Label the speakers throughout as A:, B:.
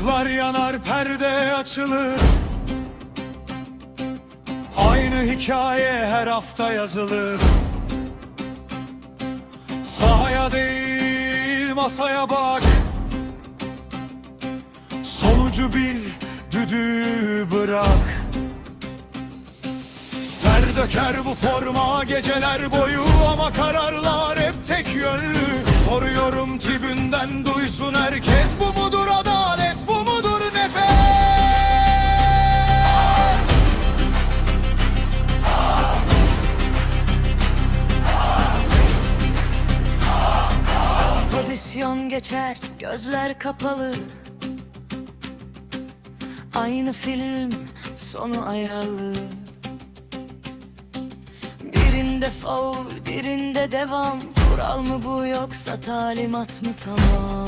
A: Işıklar yanar perde açılır. Aynı hikaye her hafta yazılır. Sahaya değil masaya bak. Sonucu bil düdüğü bırak. Ter döker bu forma geceler boyu Ama kararlar hep tek yönlü. Soruyorum tribünden
B: Geçer, gözler kapalı. Aynı film, sonu ayarlı. Birinde faul, birinde devam. Kural mı bu yoksa talimat mı? Tamam.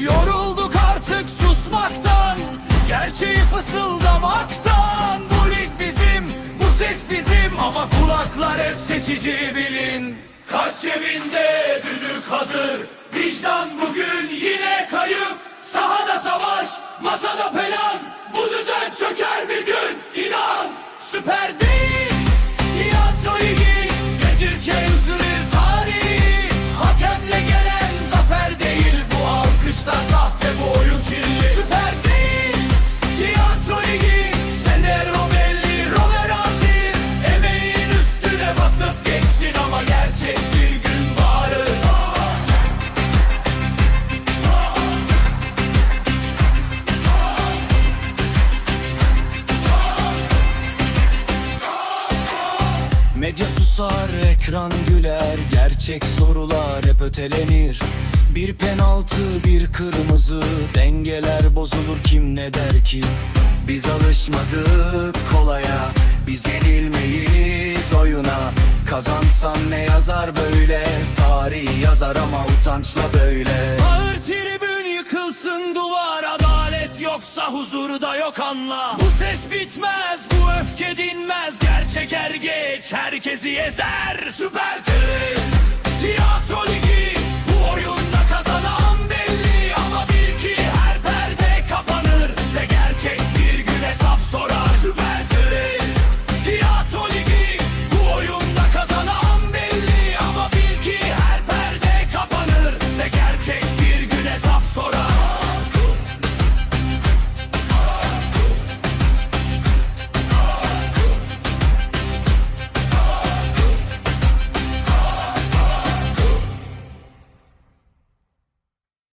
A: Yorulduk artık susmaktan Gerçeği fısıldamaktan kulaklar hep seçici bilin. Kaç cebinde düdük hazır? Vicdan bugün yine kayıp. Sahada savaş,
C: Medya susar, ekran güler Gerçek sorular hep ötelenir. Bir penaltı, bir kırmızı Dengeler bozulur kim ne der ki? Biz alışmadık kolaya Biz yenilmeyiz oyuna. Kazansan ne yazar böyle Tarih yazar ama utançla böyle.
A: Ağır tribün yıkılsın duvar Adalet yoksa huzurda yok anla. Bu ses bitmez bu öfke dinmez Gerçek er geç herkesi ezer Süper